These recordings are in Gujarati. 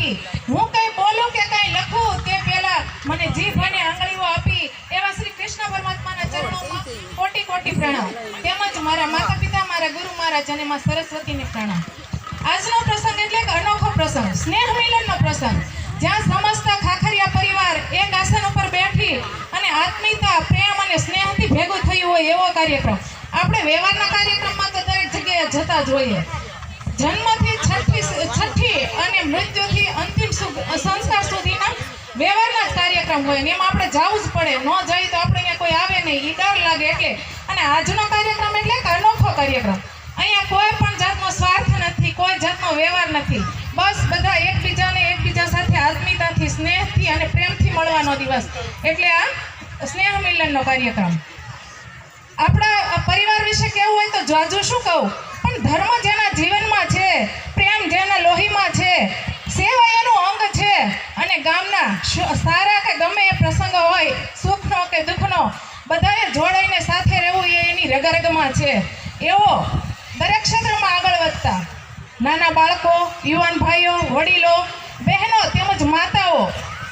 આપી. હું કઈ બોલું કે કઈ લખું તે પહેલા મને જીભ અને આંગળીઓ આપી. એવા શ્રી કૃષ્ણ પરમાત્માના ચરણોમાં કોટી કોટી પ્રણામ. તેમજ મારા માતા પિતા મારા ગુરુ મહારાજ અને માં સરસ્વતીને પ્રણામ. આજનો પ્રસંગ એટલે કે અનોખો પ્રસંગ સ્નેહ મિલનનો પ્રસંગ. જ્યાં સમસ્ત ખાખરિયા પરિવાર એક આસન ઉપર બેઠી અને આત્મીયતા, પ્રેમ અને સ્નેહથી ભેગું થયું હોય એવો કાર્યક્રમ. આપણે વ્યવહારના કાર્યક્રમમાં તો દરેક જગ્યાએ જતા જ હોઈએ. જન્મથી છઠ્ઠી છઠ્ઠી અને મૃત્યુથી અંતિમ સંસ્કાર સુધીના વ્યવહારના જ કાર્યક્રમ હોય ને એમાં આપણે જવું જ પડે. ન જઈએ તો આપણે અહીંયા કોઈ આવે નહીં. એ ડર લાગે એટલે. અને આજનો કાર્યક્રમ એટલે અનોખો કાર્યક્રમ. અહીંયા કોઈ પણ જાતનો સ્વાર્થ નથી, કોઈ જાતનો વ્યવહાર નથી. બસ બધા એકબીજાને એકબીજા સાથે આત્મીયતાથી, સ્નેહથી અને પ્રેમથી મળવાનો દિવસ. એટલે આ સ્નેહ મિલનનો કાર્યક્રમ. આપણા પરિવાર વિશે કહેવું હોય તો જાજુ શું કહું? ધર્મ જેના જીવનમાં છે, પ્રેમ જેના લોહીમાં છે, સેવા એનું અંગ છે અને ગામના સારા કે ગમે એ પ્રસંગ હોય, સુખનો કે દુઃખનો, બધાએ જોડાઈને સાથે રહેવું એ એની રગરગમાં છે. એવો દરેક ક્ષેત્રમાં આગળ વધતા નાના બાળકો, યુવાન ભાઈઓ, વડીલો, બહેનો તેમજ માતાઓ,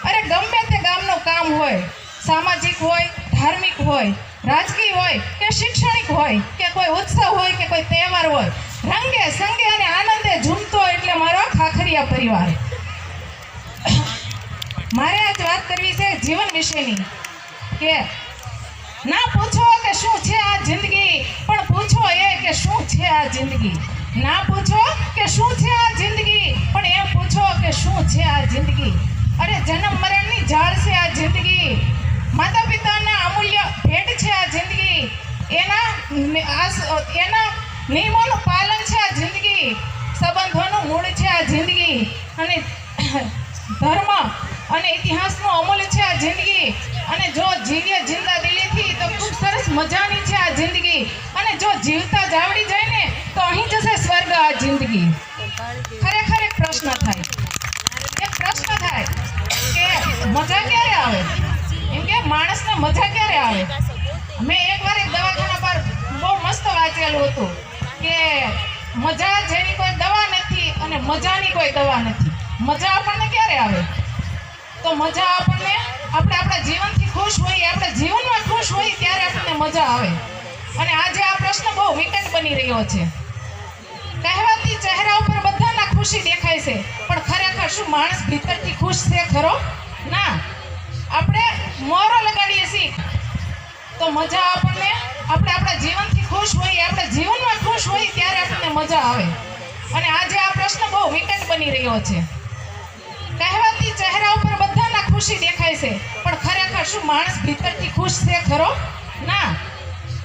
અરે ગમે તે ગામનું કામ હોય, સામાજિક હોય ધાર્મિક હોય, રાજકીય હોય કે શૈક્ષણિક હોય, કે કોઈ ઉત્સવ હોય કે કોઈ તહેવાર હોય, રંગે, સંગે અને આનંદે ઝૂમતો એટલે મારો ખાખરિયા પરિવાર. મારે આજ વાત કરવી છે જીવન વિશેની, કે ના પૂછો કે શું છે આ જિંદગી, પણ પૂછો એ કે શું છે આ જિંદગી. ના પૂછો કે શું છે આ જિંદગી, પણ એમ પૂછો કે શું છે આ જિંદગી. અરે જન્મ મરણની ઝાડ છે આ જિંદગી. માતા પિતાના અમૂલ્ય ભેટ છે આ જિંદગી. એના એના નિયમોનું પાલન છે આ જિંદગી. સંબંધોનું મૂળ છે આ જિંદગી. અને ધર્મ અને ઇતિહાસનું અમૂલ્ય છે આ જિંદગી. અને જો જીવીએ જિંદા દિલીથી તો ખૂબ સરસ મજાની છે આ જિંદગી. અને જો જીવતા જાવડી જાય ને તો અહીં જશે સ્વર્ગ આ જિંદગી. ખરેખર એક પ્રશ્ન થાય. એક પ્રશ્ન થાય કે મજા ક્યારે આવે? એમ કે માણસને મજા ક્યારે આવે? મેં એકવાર એક દવાખાના પર બહુ મસ્ત વાંચેલું હતું કે મજા જેની કોઈ દવા નથી અને મજાની કોઈ દવા નથી. મજા આપણને ક્યારે આવે? તો મજા આપણને, આપણે આપણા જીવનથી ખુશ હોઈએ, આપણે જીવનમાં ખુશ હોઈએ ત્યારે આપણને મજા આવે. અને આજે આ પ્રશ્ન બહુ વિકટ બની રહ્યો છે. કહેવાતી ચહેરા ઉપર બધાના ખુશી દેખાય છે, પણ ખરેખર શું માણસ ભીતરથી ખુશ છે ખરો? ના. આપણે મોરો લગાડીએ છીએ. તો મજા આપણને, આપણે આપણા જીવનથી ખુશ હોઈએ, આપણે જીવનમાં ખુશ હોઈએ ત્યારે આપણને મજા આવે. અને આજે આ પ્રશ્ન બહુ વિકટ બની રહ્યો છે. કહેવાતી ચહેરા ઉપર બધાના ખુશી દેખાય છે, પણ ખરેખર શું માણસ ભીતરથી ખુશ છે ખરો? ના.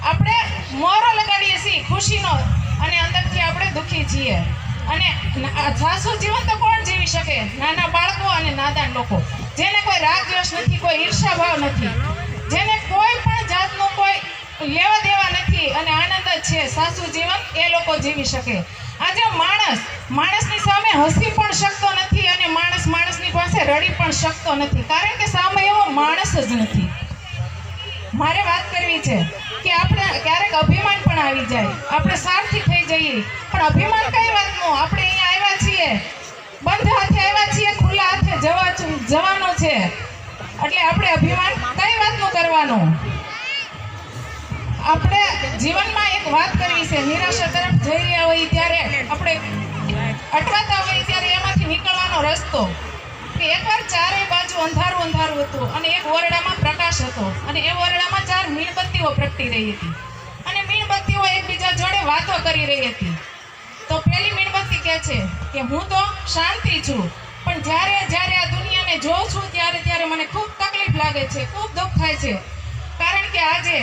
આપણે મોરો લગાડીએ છીએ, ખુશીનો, અને અંદરથી આપણે દુઃખી છીએ. અને સાસુ જીવન તો કોણ જીવી શકે? નાના બાળકો અને નાદાન લોકો. જેને કોઈ રાગ દ્વેષ નથી, કોઈ ઈર્ષા ભાવ નથી. જેને કોઈ પણ જાતનો કોઈ લેવા દેવા નથી અને આનંદ જ છે, સાસુ જીવન એ લોકો જીવી શકે. આજે માણસ, માણસની સામે હસી પણ શકતો નથી અને માણસ માણસની પાસે રડી પણ શકતો નથી. કારણ કે સામે એવો માણસ જ નથી. મારે વાત કરવી છે કે આપણે ક્યારેક અભિમાન પણ આવી જાય. આપણે સારથી થઈ જઈએ. પણ અભિમાન કઈ વાતનું? આપણે અહીંયા આવ્યા છીએ. બંધ હાથે આવ્યા છીએ, ખુલ્લા હાથે જવા જવાનો છે. એટલે આપણે અભિમાન કઈ વાતનું કરવાનું? આપણે જીવનમાં એક વાત કરવી છે, નિરાશા તરફ જઈ રહ્યા હોઈએ ત્યારે આપણે અટવાતા હોઈએ ત્યારે એમાંથી નીકળવાનો રસ્તો કે એકવાર ચારેય બાજુ અંધારું અંધારું હતું અને એક ઓરડામાં પ્રકાશ હતો અને એ ઓરડામાં ચાર મીણબત્તીઓ પ્રગટી રહી હતી. અને મીણબત્તીઓ એકબીજા જોડે વાતો કરી રહી હતી. તો પેલી મીણબત્તી કહે છે કે હું તો શાંતિ છું, પણ જ્યારે જ્યારે આ દુનિયાને જોઉં છું, ત્યારે ત્યારે મને ખૂબ તકલીફ લાગે છે, ખૂબ દુઃખ થાય છે. કારણ કે આજે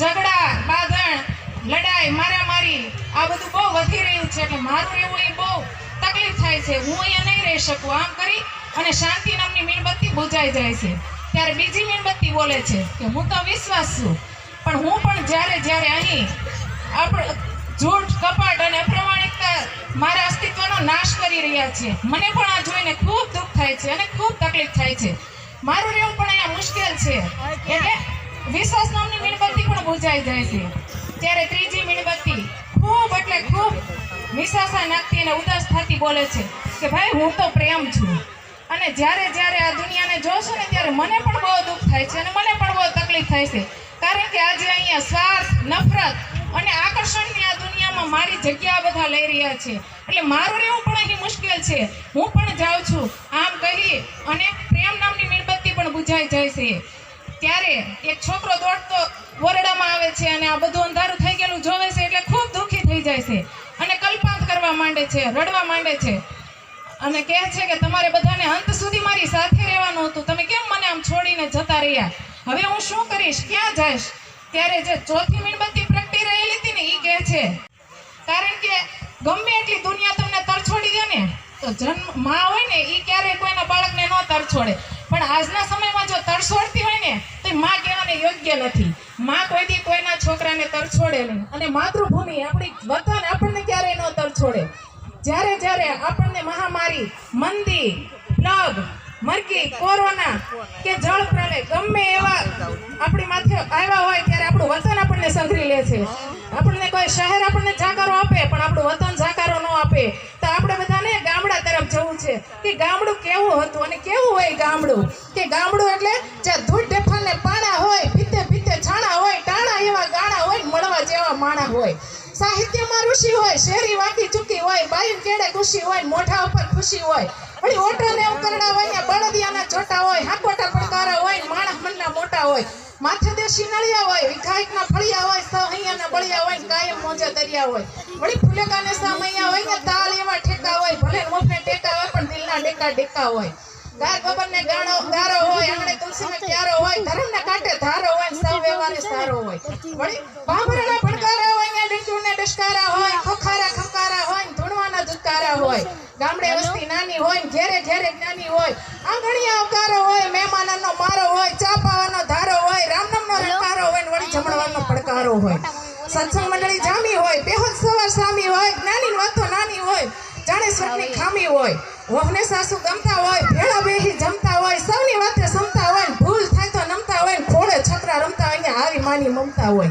ઝઘડા, બાંધણ, લડાઈ, મારામારી, આ બધું બહુ વધી રહ્યું છે, એટલે મારું રહેવું એ બહુ તકલીફ થાય છે. હું અહીંયા નહીં રહી શકું, આમ કરી અને શાંતિ નામની મીણબત્તી બુજાઈ જાય છે. ત્યારે બીજી મીણબત્તી બોલે છે કે હું તો વિશ્વાસ છું, પણ હું પણ જ્યારે જ્યારે અહીં આપણે જૂઠ કપટ અને અપ્રમાણિકતા મારા અસ્તિત્વનો નાશ કરી રહ્યા છે. મને પણ આ જોઈને ખૂબ દુઃખ થાય છે અને ખૂબ તકલીફ થાય છે. મારું રહેવું પણ અહીંયા મુશ્કેલ છે. એટલે વિશ્વાસ નામની મીણબત્તી પણ બુજાઈ જાય છે. ત્યારે ત્રીજી મીણબત્તી ખૂબ એટલે ખૂબ નિશાસા નાખતી અને ઉદાસ થતી બોલે છે કે ભાઈ હું તો પ્રેમ છું. અને જ્યારે જ્યારે આ દુનિયાને જોશું ને ત્યારે મને પણ બહુ દુઃખ થાય છે અને મને પણ બહુ તકલીફ થાય છે. કારણ કે આજે અહીંયા સ્વાર્થ, નફરત અને આકર્ષણની આ દુનિયામાં મારી જગ્યા બધા લઈ રહ્યા છે. એટલે મારું રહેવું પણ અહીં મુશ્કેલ છે. હું પણ જાઉં છું. આમ કહી અને પ્રેમ નામની મીણબત્તી પણ બુઝાઈ જાય છે. ત્યારે એક છોકરો દોડતો ઓરડામાં આવે છે અને આ બધું અંધારું થઈ ગયેલું જોવે છે એટલે ખૂબ દુઃખી થઈ જાય છે. અને કલ્પાંત કરવા માંડે છે, રડવા માંડે છે. અને કહે છે કે તમારે બધાને અંત સુધી મારી સાથે રહેવાનું હતું. તમે કેમ મને આમ છોડીને જતા રહ્યા? હવે હું શું કરીશ? ક્યાં જઈશ? ત્યારે જે ચોથી મીણબત્તી કહે છે? કારણ કે ગમે એટલી દુનિયા તમને તરછોડી દે ને, તો જન્મમાં હોય ને એ ક્યારેય કોઈના બાળકને ન તરછોડે. પણ આજના સમયમાં જો તરછોડતી હોય ને, તો માં કહેવાને યોગ્ય નથી. માં કોઈ દી કોઈના છોકરાને તરછોડે નહીં અને માતૃભૂમિ આપણી વતન આપણને ક્યારેય ન તરછોડે. જ્યારે જ્યારે આપણને મહામારી, મંદી, પ્લગ મરકી કોરોના કે જળ પ્રલય ગમે એવા આપણી માથે આવ્યા હોય, ત્યારે આપણું વતન આપણને સંઘરી લે છે. આપણને કોઈ શહેર આપણને જાકારો આપે, પણ આપણું વતન જાકારો ન આપે. તો આપણે બધાને ગામડા તરફ જવું છે. કે ગામડું કેવું હતું અને કેવું હોય ગામડું? કે ગામડું એટલે જ્યાં ધૂળ ઢેફાને પાણા હોય, ભીતે ભીતે છાણા હોય, ટાણા એવા ગાણા હોય મળવા જેવા માણા હોય. સાહિત્યમાં ઋષિ હોય, શેરી વાંકી ચૂકી હોય, બાયું કેડે ખુશી હોય મોઢા ઉપર ખુશી હોય. વળી ઓટા ને ઉકરડા હોય બળદિયાના ચોટા હોય, હાકોટા પડકારા હોય માણસ મનના મોટા હોય. માથે દેશી નળિયા હોય, વિઘાયકના ફળિયા હોય સૌ અહીંયાના બળિયા હોય, કાયમ મોજા દરિયા હોય. વળી ફૂલેકાને અહીંયા હોય ને તાલ એવા ઠેકા હોય, ભલે મોફને ટેકા હોય, પણ દિલના ડેકા ડેકા હોય. ગાર ગોબરને ગાણો ગારો હોય, આંગણે તુલસીને ક્યારો હોય ધર્મને કાંટે ધારો હોય સૌ વ્યવહારે સારો હોય. વળી ભાંભરાના ભણકારા હોય ને ડશકારા હોય, ખોખારા ખંકારા હોય ધૂણવાના ધુતકારા હોય. ગામડે વસ્તી નાની હોય ઘેરે ઘેરે જ્ઞાની હોય. આંગણીયા અવકારો હોય, મહેમાનનો મારો હોય, ચા પાવાનો ધારો જમણવાનો હોય. સત્સંગ મંડળી જામી હોય બેહોદ સવાર સામી હોય જ્ઞાની વાતો નાની હોય જાણે સ્વરની ખામી હોય. વહને સાસુ ગમતા હોય ભેળા બેહી જમતા હોય સૌની વાતે સમતા હોય ને ભૂલ થાય તો નમતા હોય ખોળે છોકરા રમતા હોય આવી માની મમતા હોય.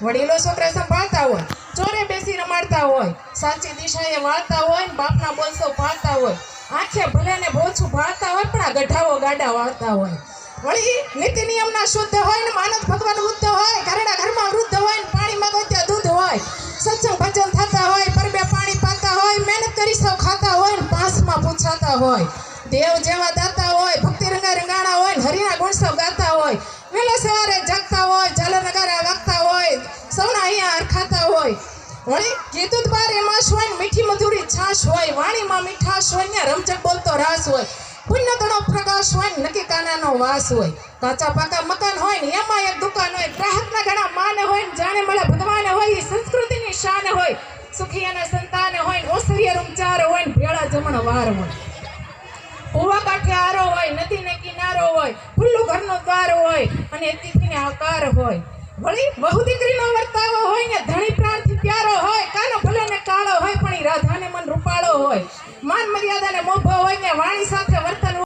વડીલો છોકરા સંભાળતા હોય ચોરે બેસી રમાડતા હોય સાચી દિશાએ વાળતા હોય ને બાપના બોલસો ભાળતા હોય. આંખે ભલે ને બોછું ભાળતા હોય પણ આ ગઢાઓ ગાડા વાળતા હોય. વળી નીતિ નિયમના શુદ્ધ હોય ને માનસ ભગવાન વૃદ્ધ હોય ઘરડા ઘરમાં વૃદ્ધ હોય ને પાણી માંગો ત્યાં દૂધ હોય, સત્સંગ ભજન થતા હોય, પરબે પાણી પાતા હોય, મહેનત કરી સૌ ખાતા હોય ને પાસમાં પૂછાતા હોય, દેવ જેવા દાતા હોય, ભક્તિ રંગા રંગાણા હોય ને હરિના ગુણ સૌ ગાતા હોય, વહેલા સવારે જાગતા હોય ઝાલર નગારા વાગતા હોય સૌના અહીંયા હરખાતા હોય. વળી કીધું બાર એમાં ને મીઠી મધુરી છાશ હોય, વાણીમાં મીઠાશ હોય ને રમચક બોલતો રાસ હોય. પુણ્ય તણો પ્રકાશ હોય ને નક્કી કાનાનો વાસ હોય. કાચા પાકા મકાન હોય ને એમાં એક દુકાન હોય. ગ્રાહકના ઘણા માન હોય ને જાણે મળે ભગવાન હોય એ સંસ્કૃતિની શાન હોય. સુખી અને સંતાન હોય ને ઓસરીય રૂમચાર હોય ને ભેળા જમણ વાર હોય. પૂર્વ કાંઠે આરો હોય, નદીને કિનારો હોય, ખુલ્લું ઘરનો દ્વાર હોય અને અતિથિને આકાર હોય. વળી બહુ દીકરીનો વર્તાવો હોય ને ધણી પ્રાણથી પ્યારો હોય, કાનો ભલે ને કાળો હોય, પણ એ રાધાને મન રૂપાળો હોય. માન મર્યાદાને મોભો હોય ને વાણી સાથે વર્તન